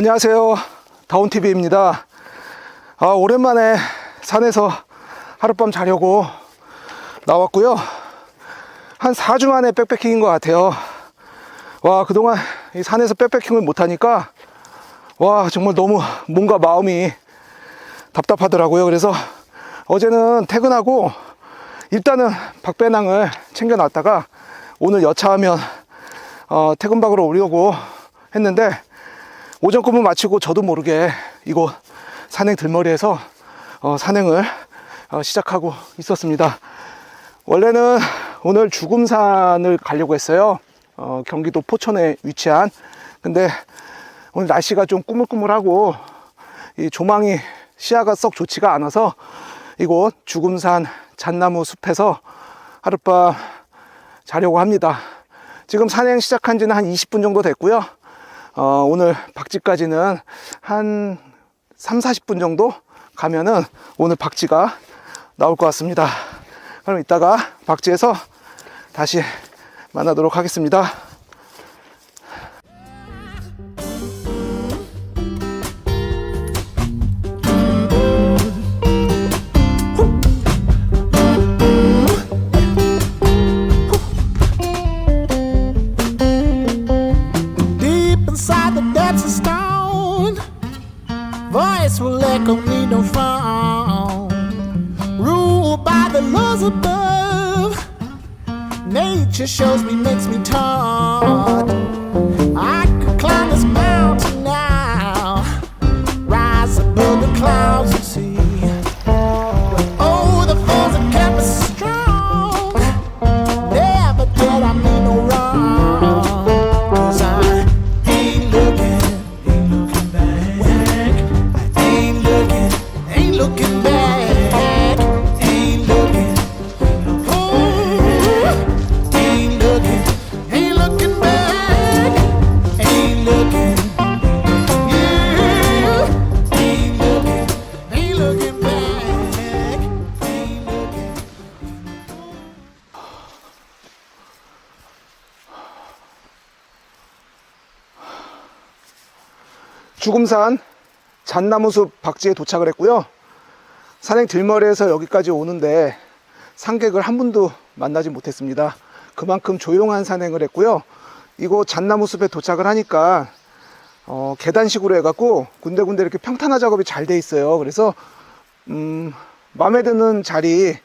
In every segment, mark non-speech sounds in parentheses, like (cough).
안녕하세요. 다운TV입니다. 아, 오랜만에 산에서 하룻밤 자려고 나왔고요. 한 4주 만에 백패킹인 것 같아요. 와, 그동안 이 산에서 백패킹을 못하니까, 와, 정말 너무 몸과 마음이 답답하더라고요. 그래서 어제는 퇴근하고 일단은 박배낭을 챙겨놨다가 오늘 여차하면 어, 퇴근박으로 오려고 했는데 오전 근무 마치고 저도 모르게 이곳 산행 들머리에서 어, 산행을 어, 시작하고 있었습니다. 원래는 오늘 죽음산을 가려고 했어요. 어, 경기도 포천에 위치한. 근데 오늘 날씨가 좀 꾸물꾸물하고 이 조망이 시야가 썩 좋지가 않아서 이곳 죽음산 잣나무 숲에서 하룻밤 자려고 합니다. 지금 산행 시작한 지는 한 20분 정도 됐고요. 어, 오늘 박지까지는 한 3, 40분 정도 가면은 오늘 박지가 나올 것 같습니다. 그럼 이따가 박지에서 다시 만나도록 하겠습니다. Voice will echo me no phone. Ruled by the laws above, nature shows me, makes me taught. I could climb this mountain now, rise above the clouds 죽음산 잣나무숲 박지에 도착을 했고요. 산행 들머리에서 여기까지 오는데 상객을 한 분도 만나지 못했습니다. 그만큼 조용한 산행을 했고요. 이곳 잣나무숲에 도착을 하니까 어, 계단식으로 해갖고 군데군데 이렇게 평탄화 작업이 잘 돼 있어요. 그래서 음, 마음에 드는 자리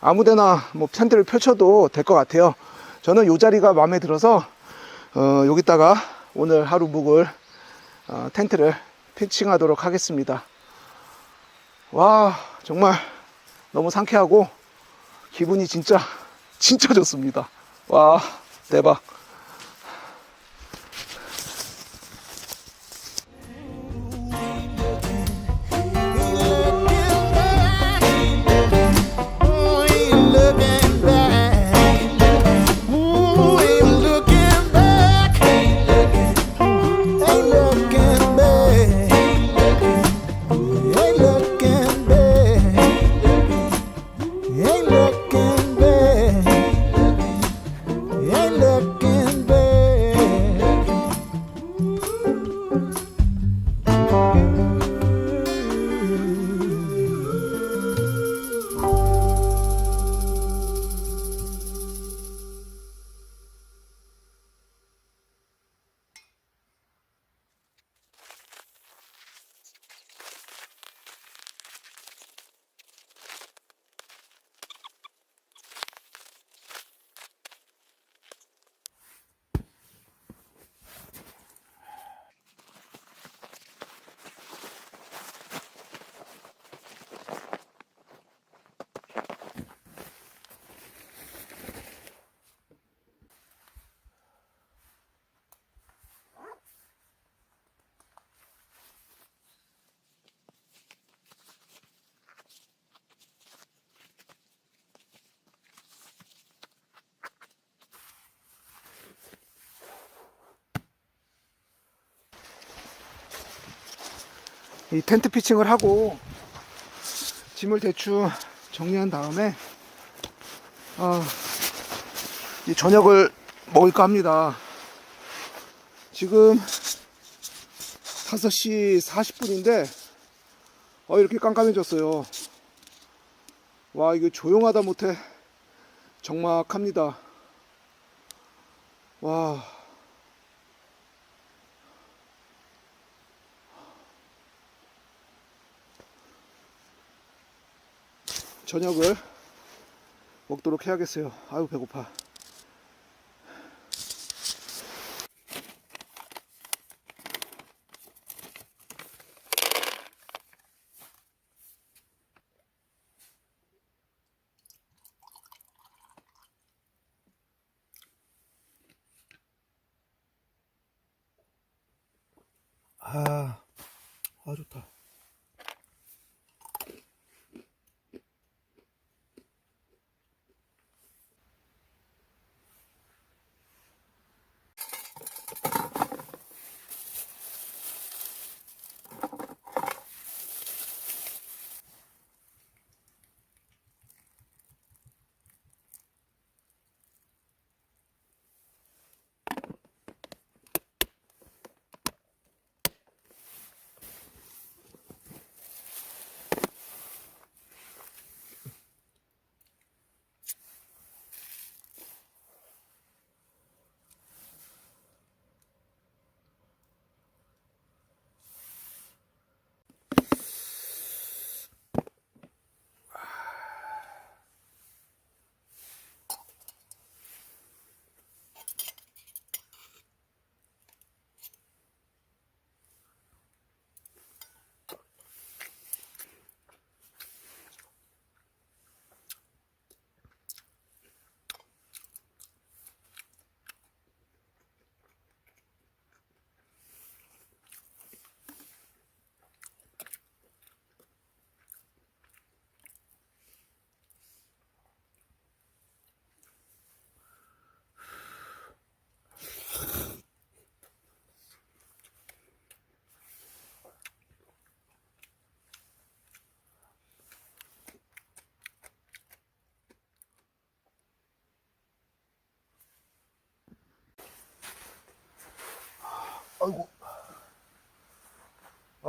아무데나 뭐 텐트를 펼쳐도 될 것 같아요. 저는 이 자리가 마음에 들어서 어, 여기다가 오늘 하루 묵을 어, 텐트를 피칭하도록 하겠습니다. 와, 정말 너무 상쾌하고 기분이 진짜, (laughs) 진짜 좋습니다. 와, 대박. 이 텐트 피칭을 하고 짐을 대충 정리한 다음에 어, 이 저녁을 먹을까 합니다. 지금 5시 40분인데 어, 이렇게 깜깜해졌어요. 와, 이거 조용하다 못해 적막합니다. 와. 저녁을 먹도록 해야겠어요. 아유, 배고파.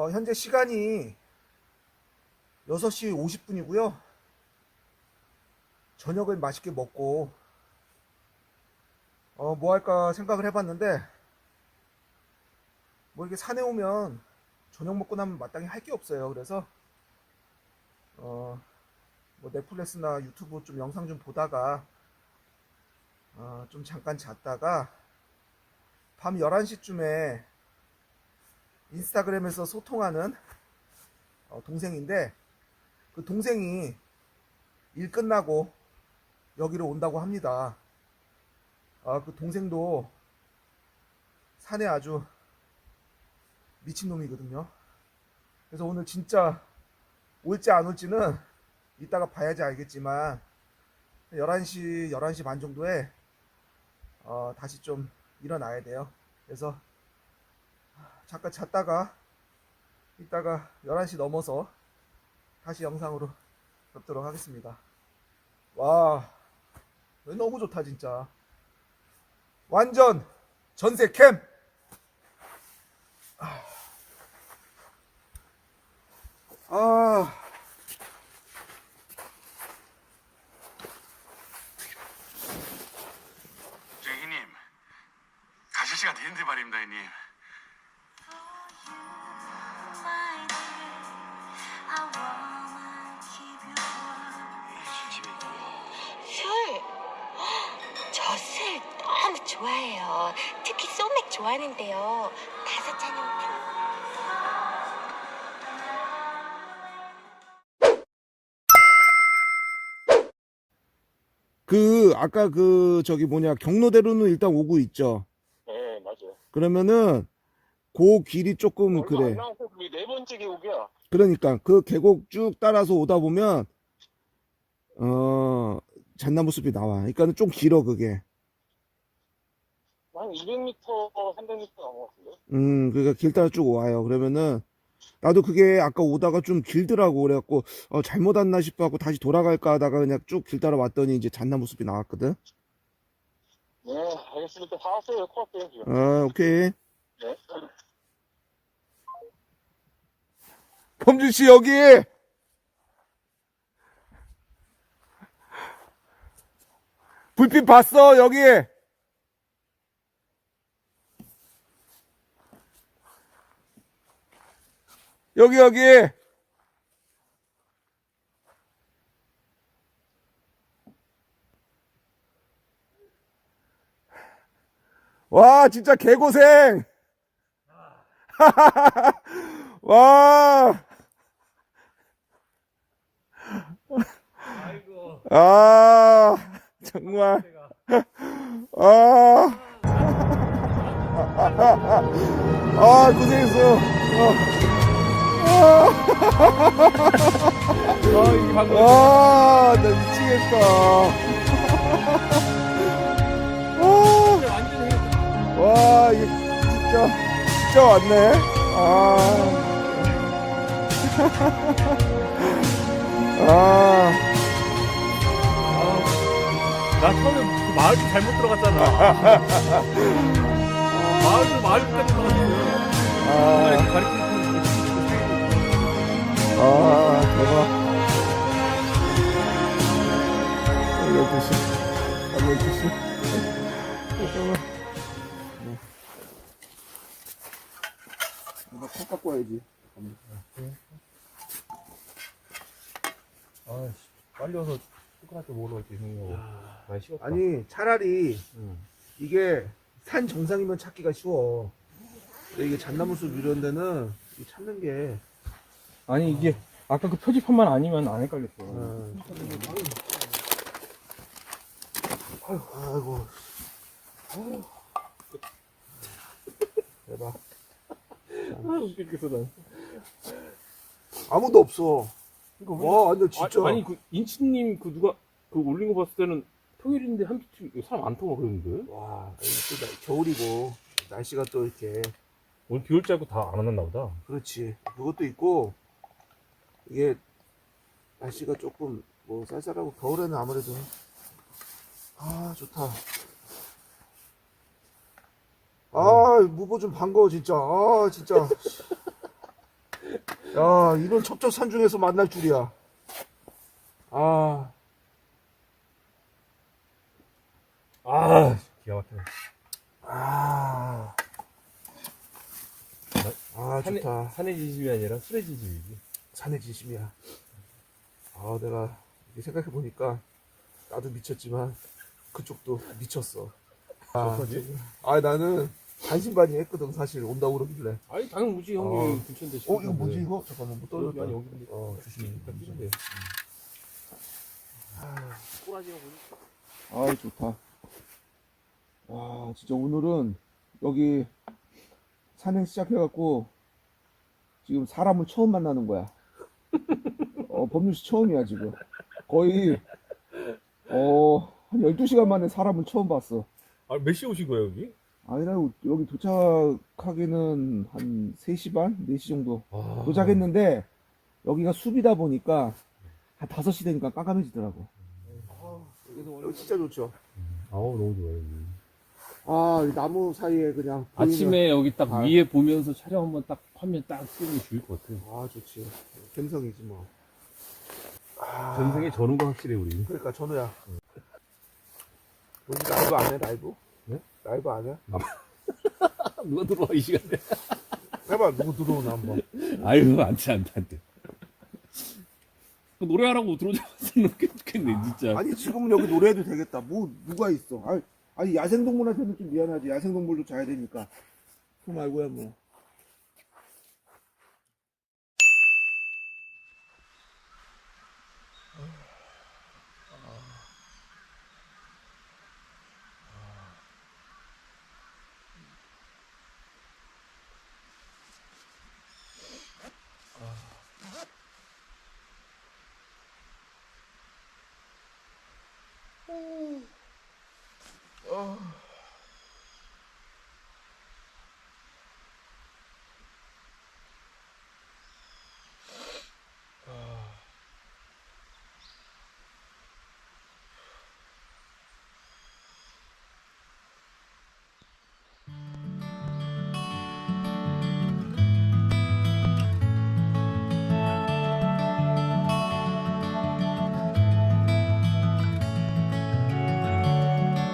어, 현재 시간이 6시 50분이고요. 저녁을 맛있게 먹고, 어, 뭐 할까 생각을 해봤는데, 뭐 이렇게 산에 오면 저녁 먹고 나면 마땅히 할 게 없어요. 그래서, 어, 뭐 넷플릭스나 유튜브 좀 영상 좀 보다가, 어, 좀 잠깐 잤다가, 밤 11시쯤에 인스타그램에서 소통하는 어, 동생인데 그 동생이 일 끝나고 여기로 온다고 합니다. 아, 그 동생도 산에 아주 미친놈이거든요. 그래서 오늘 진짜 올지 안 올지는 이따가 봐야지 알겠지만 11시, 11시 반 정도에 어, 다시 좀 일어나야 돼요. 그래서 잠깐 잤다가 이따가 11시 넘어서 다시 영상으로 뵙도록 하겠습니다. 와, 너무 좋다 진짜. 완전 전세 캠. 아. 저 형님 가실 시간 됐는데 말입니다 형님 좋아해요. 특히 소맥 좋아하는데요. 다섯 잔이면 딱그 아까 그 저기 뭐냐 경로대로는 일단 오고 있죠. 네, 맞아요. 그러면은 그 길이 조금 얼마 그래. 네 번째 계곡이야. 그러니까 그 계곡 쭉 따라서 오다 보면 어 잣나무 숲이 나와. 그러니까는 좀 길어 그게. 한 200m, 300m 나온 것 같은데? 음 그러니까 길 따라 쭉 와요. 그러면은 나도 그게 아까 오다가 좀 길더라고 그래갖고 어 잘못 왔나 싶어 갖고 다시 돌아갈까 하다가 그냥 쭉 길 따라 왔더니 이제 잣나무 숲이 나왔거든. 네, 알겠습니다. 다 왔어요. 코앞에 지금. 어 오케이. 네. 범준 씨 여기. 불빛 봤어 여기. 여기 여기. 와 진짜 개고생. (laughs) 와. 아, 정말. 아. (laughs) 아, 고생했어. 어. 아, 나 미치겠다. 아, (laughs) 와, 이게 진짜, 진짜 왔네. 아. (laughs) 아. 나 처음에 그 마을 좀 잘못 들어갔잖아. (laughs) 마을 마을까지 들어갔어요. 아, 가리키는 아, 대박. 12시. 아, 12시. 잠깐만. 나컵 갖고 와야지. 아, 빨리 와서 똑같이 갈지 형님하고. 많이 식었다. 아니, 차라리 응. 이게 산 정상이면 찾기가 쉬워. 근데 이게 잣나무숲 이런 데는 이 찾는 게. 아니 이게 아까 그 표지판만 아니면 안 헷갈렸어. 어. 아이고. 대박. 아, 웃기겠어 난. 아무도 없어. 와, 근데 진짜. 아, 아니 그 인치님 그 누가 그 올린 거 봤을 때는 평일인데 한팀 사람 안 타고 그랬는데 와, 이게 또 나- 겨울이고, 날씨가 또 이렇게. 오늘 비 올 줄 알고 다 안 왔나 보다. 그렇지. 그것도 있고, 이게, 날씨가 조금, 뭐, 쌀쌀하고, 겨울에는 아무래도, 아, 좋다. 아, 무보 좀 반가워, 진짜. 아, 진짜. 야, 이런 첩첩산 중에서 만날 줄이야. 아, 아 기가 막히네. 아. 아, 산의, 좋다. 산의 지심이 아니라 술의 지심이지. 산의 진심이야. 아, 내가 이렇게 생각해 보니까 나도 미쳤지만 그쪽도 미쳤어. 아, 어떡하지? 아, 나는 반신반의 했거든, 사실. 온다고 그러길래. 아니 당연무지 형이 어. 근처인데. 어, 이거 뭐지, 이거? 잠깐만, 뭐 떨어졌다. 아니 여기 어, 조심히. 조심해. 꼬라지가 보니. 아, 좋다. 와, 진짜 오늘은 여기 산행 시작해갖고 지금 사람을 처음 만나는 거야. 어, 법률씨 처음이야, 지금. 거의, 어, 한 12시간 만에 사람을 처음 봤어. 아 몇 시에 오신 거예요 여기? 아니, 나 여기 도착하기는 한 3시 반? 4시 정도 아. 도착했는데 여기가 숲이다 보니까 한 5시 되니까 깜깜해지더라고. 여기 진짜 좋죠. 아우 너무 좋아요. 여기. 아, 이 나무 사이에 그냥. 보이는- 아침에 여기 딱 아. 위에 보면서 촬영 한번 딱 화면 딱 찍으면 좋을 것 같아요. 아, 좋지. 갬성이지 뭐. 아, 전생에 전후가 확실해 우리. 그러니까 전우야. 우리 라이브 안 해, 라이브? 네? 라이브 안 해? (laughs) 누가 들어와 이 시간에? 해봐, 누구 들어오나 한번. 아유 안돼 안돼 안돼. 노래하라고 들어오자마자 좋겠네 진짜. 아니, 지금은 여기 노래해도 되겠다. 뭐, 누가 있어. 아니, 아니 야생동물한테는 좀 미안하지. 야생동물도 자야 되니까. 그 말고야 뭐. 어...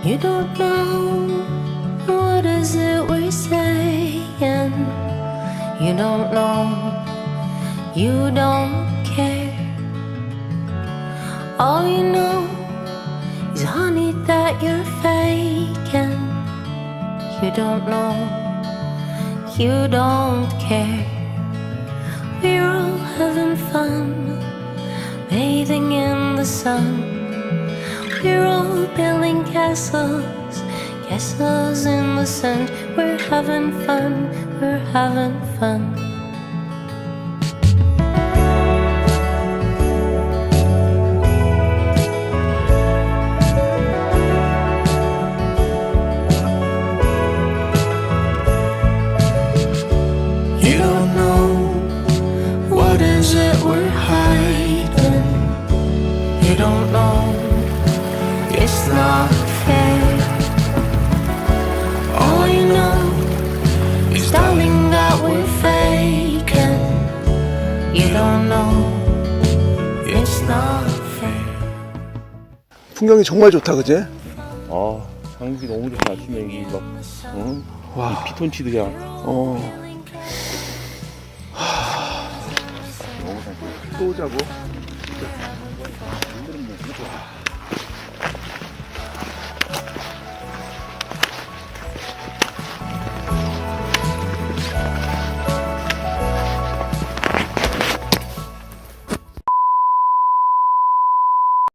You don't know what is it we're saying. You don't know. You don't care. All you know is honey that you're faking. You don't know. You don't care. We're all having fun, bathing in the sun. We're all building castles, castles in the sand. We're having fun, we're having fun. You don't know what is it we're hiding. It's not fair. All you know is darling that we're faking. You don't know it's not fair. 풍경이 정말 좋다, 그지? 아, 장비 너무 좋다. 아침에 이 막, 어? 와, 피톤치드 그냥. 어. 또 오자고.